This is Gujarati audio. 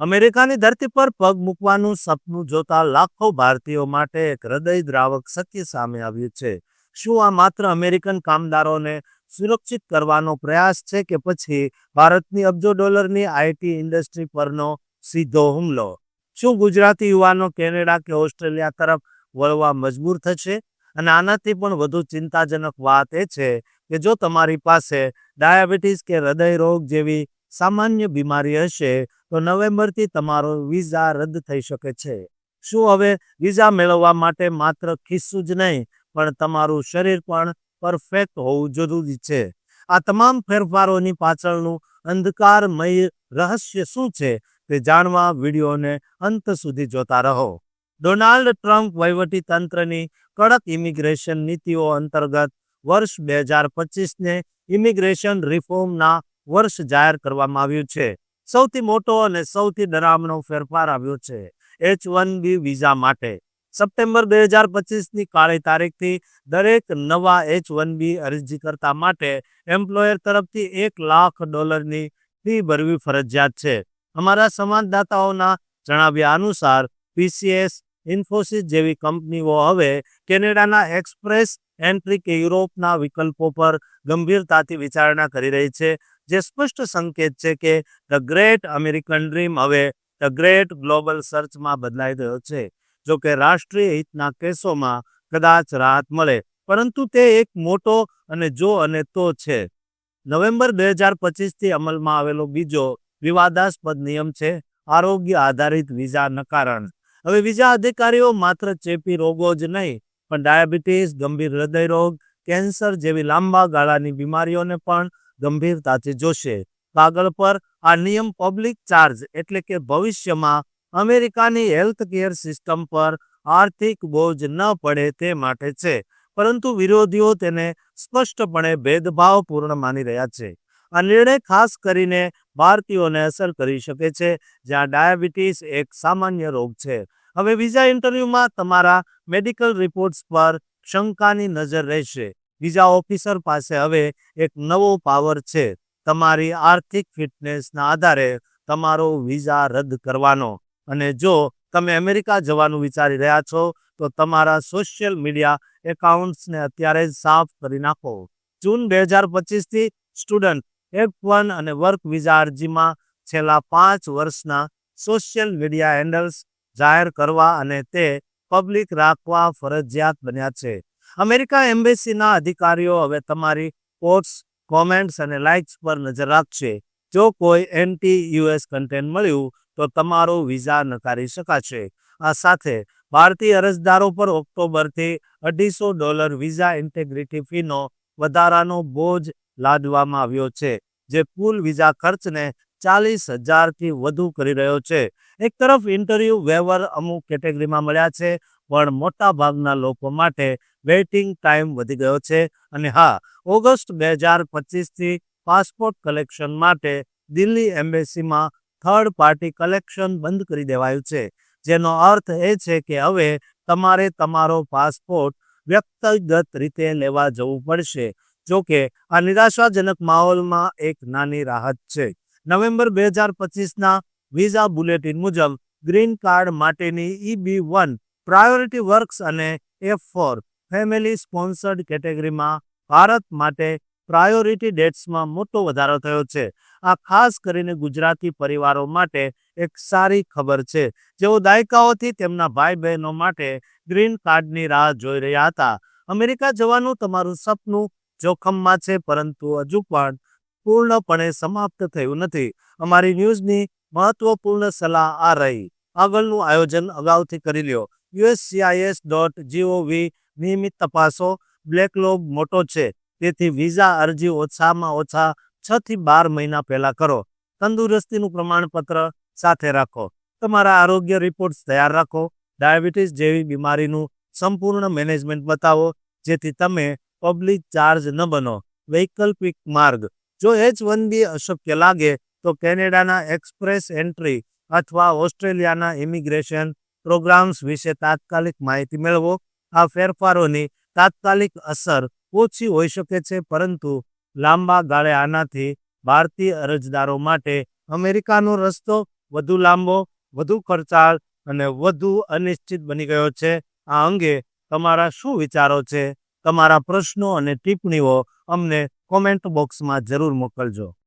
અમેરિકાની ધરતી પર પગ મૂકવાનું સપનું જોતા લાખો ભારતીયો માટે એક હૃદયદ્રાવક સત્ય સામે આવ્યું છે. શું આ માત્ર અમેરિકન કામદારોને સુરક્ષિત કરવાનો પ્રયાસ છે કે પછી ભારતની અબજો ડોલરની આઈટી ઇન્ડસ્ટ્રી પરનો સીધો હુમલો? શું ગુજરાતી યુવાનો કેનેડા કે ઓસ્ટ્રેલિયા તરફ વળવા મજબૂર થશે? અને આનાથી પણ વધુ ચિંતાજનક વાત એ છે કે જો તમારી પાસે ડાયાબિટીસ કે હૃદય રોગ જેવી સામાન્ય બીમારી હશે તો નવેમ્બરથી તમારો વિઝા રદ થઈ શકે છે. શું હવે વિઝા મેળવવા માટે માત્ર ખિસ્સું જ નહીં, પણ તમારું શરીર પણ પરફેક્ટ હોવું જરૂરી છે. આ તમામ ફેરફારોની પાછળનું અંધકારમય રહસ્ય શું છે તે જાણવા વિડીયોને અંત સુધી જોતા રહો. ડોનાલ્ડ ટ્રમ્પ વહીવટી તંત્રની કડક ઇમિગ્રેશન નીતિઓ અંતર્ગત વર્ષ બે હજાર પચીસને ઇમિગ્રેશન રિફોર્મના વર્ષ જાહેર કરવામાં આવ્યું છે. સૌથી મોટો અને સૌથી ડરામણો ફેરફાર આવ્યો છે એચ વન બી વિઝા માટે. સપ્ટેમ્બર બે હજાર પચીસની કાળી તારીખથી દરેક નવા એચ વન બી અરજીકર્તા માટે એમ્પ્લોયર તરફથી એક લાખ ડોલરની ફી ભરવી ફરજિયાત છે. અમારા સંવાદદાતાઓના જણાવ્યા અનુસાર પીસીએસ, ઇન્ફોસિસ જેવી કંપનીઓ હવે કેનેડાના એક્સપ્રેસ એન્ટ્રી કે યુરોપના વિકલ્પો પર ગંભીરતાથી વિચારણા કરી રહી છે. જે સ્પષ્ટ સંકેત છે કે ધ ગ્રેટ અમેરિકન ડ્રીમ હવે ધ ગ્રેટ ગ્લોબલ સર્ચમાં બદલાઈ રહ્યો છે. જો કે રાષ્ટ્રીય હિતના કેસોમાં કદાચ રાહત મળે, પરંતુ તે એક મોટો અને જો અને તો છે. નવેમ્બર બે હજાર પચીસથી અમલમાં આવેલો બીજો વિવાદાસ્પદ નિયમ છે આરોગ્ય આધારિત વિઝા નકારણ. હવે વિઝા અધિકારીઓ માત્ર ચેપી રોગો જ નહીં, પણ ડાયાબિટીસ, ગંભીર હૃદયરોગ, કેન્સર જેવી લાંબા ગાળાની બીમારીઓને પણ ગંભીરતાથી જોશે. કાગળ પર આ નિયમ પબ્લિક ચાર્જ એટલે કે ભવિષ્યમાં અમેરિકાની હેલ્થ કેર સિસ્ટમ પર આર્થિક બોજ ન પડે તે માટે છે. પરંતુ વિરોધીઓ તેને સ્પષ્ટપણે ભેદભાવપૂર્ણ માની રહ્યા છે. આ નિર્ણય ખાસ કરીને ભારતીયોને અસર કરી શકે છે, જ્યાં ડાયાબિટીસ એક સામાન્ય રોગ છે. હવે બીજા ઇન્ટરવ્યુમાં તમારા મેડિકલ રિપોર્ટ્સ પર શંકાની નજર રહેશે. વિઝા ઓફિસર પાસે હવે એક નવો પાવર છે. તમારી આર્થિક ફિટનેસના આધારે તમારો વિઝા રદ કરવાનો. અને જો તમે અમેરિકા જવાનું વિચારી રહ્યા છો, તો તમારા સોશિયલ મીડિયા એકાઉન્ટ્સને અત્યારે જ સાફ કરી નાખો. જૂન બે હજાર પચીસથી સ્ટુડન્ટ, એફ વન અને વર્ક વિઝા અરજીમાં છેલ્લા પાંચ વર્ષના સોશિયલ મીડિયા હેન્ડલ્સ જાહેર કરવા અને તે પબ્લિક રાખવા ફરજિયાત બન્યા છે. અમેરિકા એમ્બેસીના અધિકારીઓ હવે તમારી પોસ્ટ કોમેન્ટ્સ અને લાઇક્સ પર નજર રાખશે. જો કોઈ એન્ટી યુએસ કન્ટેન્ટ મળ્યું, તો તમારો વિઝા નકારી શકાશે. આ સાથે ભારતીય અરજદારો પર ઓક્ટોબરથી અઢીસો ડોલર વિઝા ઇન્ટેગ્રિટી ફીનો વધારાનો બોજ લાદવામાં આવ્યો છે, જે કુલ વિઝા ખર્ચને ચાલીસ હજારથી વધુ કરી રહ્યો છે. એક તરફ ઇન્ટરવ્યુ વેવર અમુક કેટેગરીમાં મળ્યા છે પણ મોટા ભાગના લોકો માટે વેઇટિંગ ટાઈમ વધી ગયો છે અને હા, ઓગસ્ટ બે હજાર પચીસથી પાસપોર્ટ કલેક્શન માટે દિલ્હી એમ્બેસીમાં થર્ડ પાર્ટી કલેક્શન બંધ કરી દેવાયું છે. જેનો અર્થ એ છે કે હવે તમારે તમારો પાસપોર્ટ વ્યક્તિગત રીતે લેવા જવું પડશે, જો કે આ નિરાશાજનક માહોલમાં એક નાની રાહત છે. નવેમ્બર બે હજાર પચીસના વિઝા બુલેટિન મુજબ ગ્રીન કાર્ડ માટેની ઈબી વન પ્રાયોરિટી વર્ક્સ અને એફ ફોર ફેમિલી સ્પોન્સર્ડ કેટેગરીમાં ભારત માટે પ્રાયોરિટી ડેટ્સમાં મોટો વધારો થયો છે. આ ખાસ કરીને ગુજરાતી પરિવારો માટે એક સારી ખબર છે. જેઓ દાયકાઓથી તેમના ભાઈ બહેનો માટે ગ્રીન કાર્ડની રાહ જોઈ રહ્યા હતા. અમેરિકા જવાનું તમારું સપનું જોખમમાં છે, પરંતુ હજુ પણ પૂર્ણપણે સમાપ્ત થયું નથી. અમારી ન્યૂઝની મહત્વપૂર્ણ સલાહ આ રહી. આગળનું આયોજન અગાઉથી કરી લ્યો. યુએસસીઆઈએસ ડોટ જીઓવી નિયમિત તપાસો. બ્લેકલોગ મોટો છે. તેથી વિઝા અરજી ઓછામાં ઓછા છ થી બાર મહિના પહેલા કરો. તંદુરસ્તીનું પ્રમાણપત્ર સાથે રાખો. તમારા આરોગ્ય રિપોર્ટ્સ તૈયાર રાખો. ડાયાબિટીસ જેવી બીમારીનું સંપૂર્ણ મેનેજમેન્ટ બતાવો, જેથી તમે પબ્લિક ચાર્જ ન બનો. વૈકલ્પિક માર્ગ. જો એચ વન બી અશક્ય લાગે, તો કેનેડાના એક્સપ્રેસ એન્ટ્રી અથવા ઓસ્ટ્રેલિયાના ઇમિગ્રેશન પ્રોગ્રામ્સ વિશે તાત્કાલિક માહિતી મેળવો. આ ફેરફારોની તાત્કાલિક અસર ઓછી હોઈ શકે છે, પરંતુ લાંબા ગાળે આનાથી ભારતીય અરજદારો માટે અમેરિકાનો રસ્તો વધુ લાંબો, વધુ ખર્ચાળ અને વધુ અનિશ્ચિત બની ગયો છે. આ અંગે તમારા શું વિચારો છે? તમારા પ્રશ્નો અને ટિપ્પણીઓ અમને કોમેન્ટ બોક્સમાં જરૂર મોકલજો.